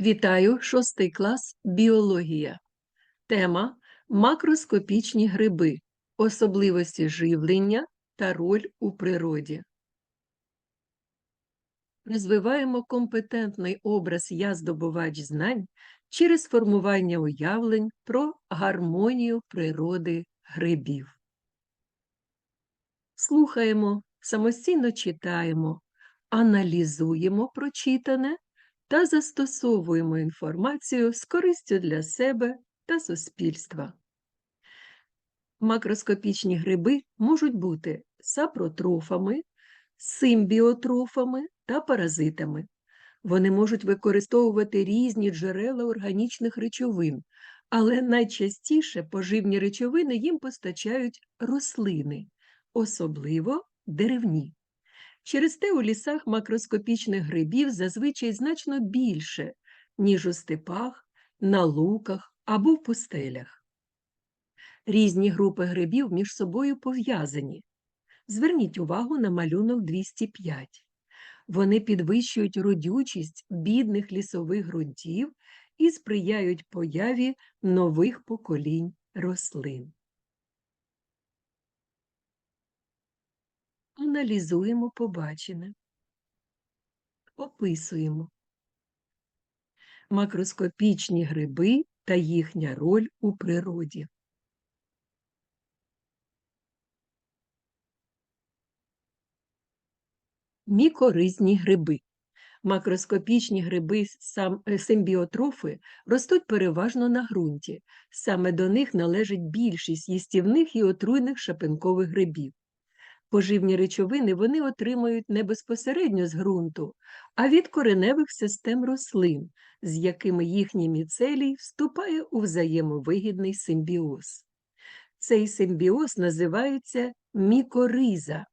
Вітаю, шостий клас біологія. Тема макроскопічні гриби, особливості живлення та роль у природі. Розвиваємо компетентний образ я здобувач знань через формування уявлень про гармонію природи грибів. Слухаємо, самостійно читаємо, аналізуємо прочитане та застосовуємо інформацію з користю для себе та суспільства. Макроскопічні гриби можуть бути сапротрофами, симбіотрофами та паразитами. Вони можуть використовувати різні джерела органічних речовин, але найчастіше поживні речовини їм постачають рослини, особливо деревні. Через те у лісах макроскопічних грибів зазвичай значно більше, ніж у степах, на луках або в пустелях. Різні групи грибів між собою пов'язані. Зверніть увагу на малюнок 205. Вони підвищують родючість бідних лісових ґрунтів і сприяють появі нових поколінь рослин. Аналізуємо побачене. Описуємо. Макроскопічні гриби та їхня роль у природі. Мікоризні гриби. Макроскопічні гриби е, симбіотрофи ростуть переважно на ґрунті. Саме до них належить більшість їстівних і отруйних шапинкових грибів. Поживні речовини вони отримують не безпосередньо з ґрунту, а від кореневих систем рослин, з якими їхній міцелій вступає у взаємовигідний симбіоз. Цей симбіоз називається мікориза.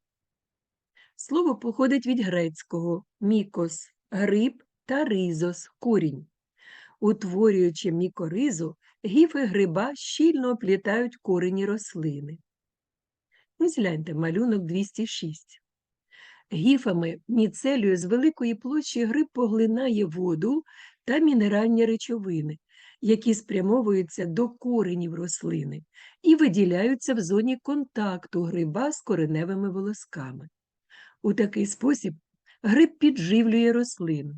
Слово походить від грецького мікос гриб та ризос корінь. Утворюючи мікоризу, гіфи гриба щільно оплітають корені рослини. Ось гляньте, малюнок 206. Гіфами міцелію з великої площі гриб поглинає воду та мінеральні речовини, які спрямовуються до коренів рослини і виділяються в зоні контакту гриба з кореневими волосками. У такий спосіб гриб підживлює рослину.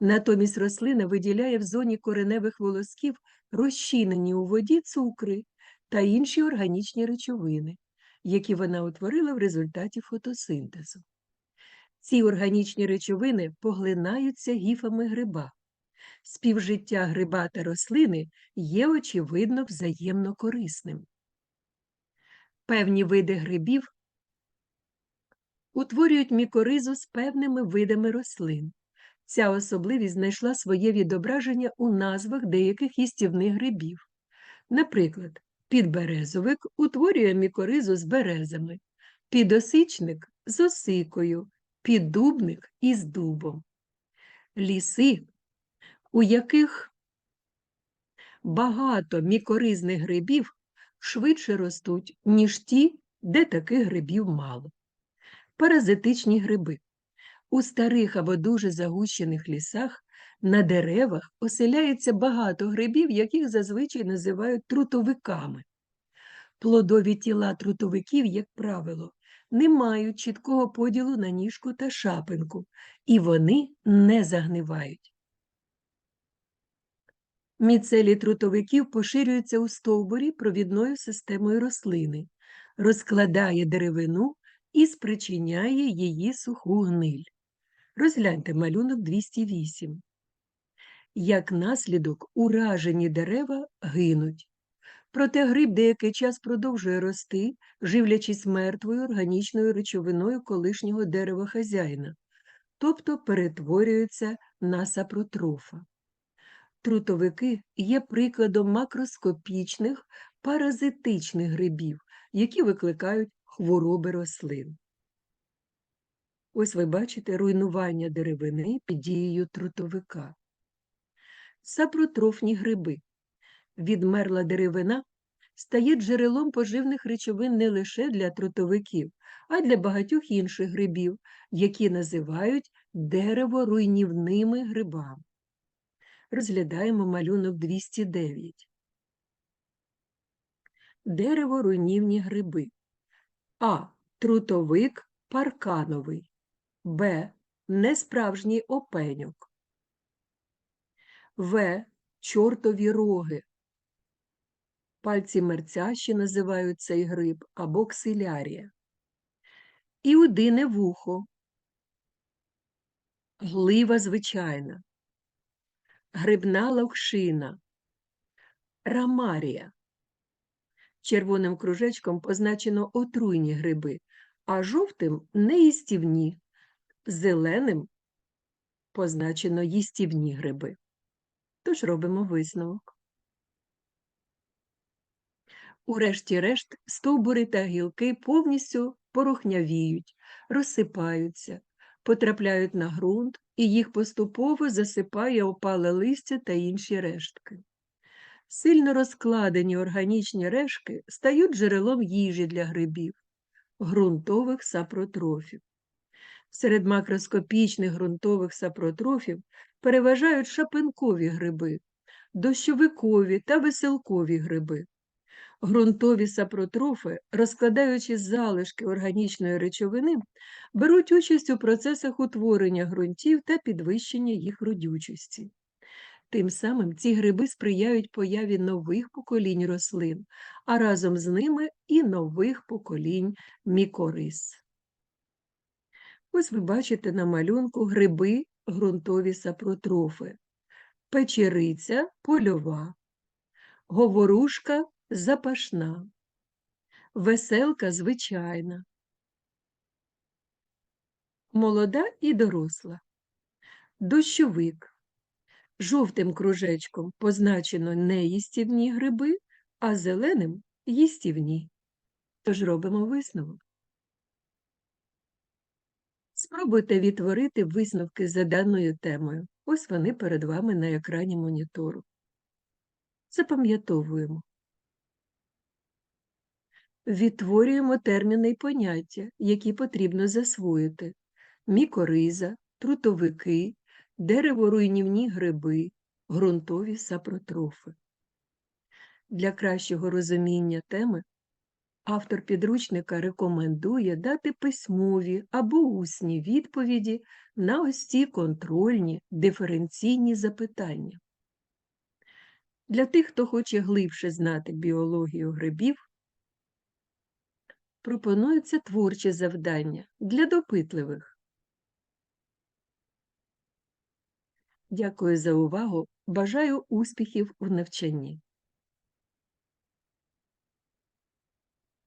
Натомість рослина виділяє в зоні кореневих волосків розчинені у воді цукри та інші органічні речовини які вона утворила в результаті фотосинтезу. Ці органічні речовини поглинаються гіфами гриба. Співжиття гриба та рослини є, очевидно, взаємно корисним. Певні види грибів утворюють мікоризу з певними видами рослин. Ця особливість знайшла своє відображення у назвах деяких їстівних грибів. Наприклад, Підберезовик утворює мікоризу з березами, підосичник з осикою, піддубник із дубом. Ліси, у яких багато мікоризних грибів швидше ростуть, ніж ті, де таких грибів мало. Паразитичні гриби. У старих або дуже загущених лісах на деревах оселяється багато грибів, яких зазвичай називають трутовиками. Плодові тіла трутовиків, як правило, не мають чіткого поділу на ніжку та шапинку, і вони не загнивають. Міцелі трутовиків поширюються у стовбурі провідною системою рослини, розкладає деревину і спричиняє її суху гниль. Розгляньте малюнок 208. Як наслідок, уражені дерева гинуть. Проте гриб деякий час продовжує рости, живлячись мертвою органічною речовиною колишнього дерева хазяїна, тобто перетворюється на сапротрофа. Трутовики є прикладом макроскопічних паразитичних грибів, які викликають хвороби рослин. Ось ви бачите руйнування деревини під дією трутовика. Сапротрофні гриби. Відмерла деревина стає джерелом поживних речовин не лише для трутовиків, а й для багатьох інших грибів, які називають дереворуйнівними грибами. Розглядаємо малюнок 209. Дерево руйнівні гриби. А. Трутовик паркановий. Б. Несправжній опеньок. В. Чортові роги. Пальці мерцящі називають цей гриб або ксилярія. Іудине вухо. Глива звичайна. Грибна локшина. Рамарія. Червоним кружечком позначено отруйні гриби, а жовтим неїстівні, зеленим позначено їстівні гриби. Тож робимо висновок. Урешті-решт, стовбури та гілки повністю порохнявіють, розсипаються, потрапляють на ґрунт, і їх поступово засипає опале листя та інші рештки. Сильно розкладені органічні рештки стають джерелом їжі для грибів, ґрунтових сапротрофів. Серед макроскопічних ґрунтових сапротрофів переважають шапинкові гриби, дощовикові та веселкові гриби. Ґрунтові сапротрофи, розкладаючи залишки органічної речовини, беруть участь у процесах утворення ґрунтів та підвищення їх родючості. Тим самим ці гриби сприяють появі нових поколінь рослин, а разом з ними і нових поколінь мікорис. Ось ви бачите на малюнку гриби ґрунтові сапротрофи, печериця польова, говорушка запашна, веселка звичайна, молода і доросла, дощовик. Жовтим кружечком позначено неїстівні гриби, а зеленим їстівні. Тож робимо висновок. Спробуйте відтворити висновки за даною темою. Ось вони перед вами на екрані монітору. Запам'ятовуємо. Відтворюємо терміни й поняття, які потрібно засвоїти: мікориза, трутовики, дереворуйнівні гриби, ґрунтові сапротрофи. Для кращого розуміння теми автор підручника рекомендує дати письмові або усні відповіді на ось ці контрольні диференційні запитання. Для тих, хто хоче глибше знати біологію грибів, пропонується творче завдання для допитливих. Дякую за увагу. Бажаю успіхів у навчанні.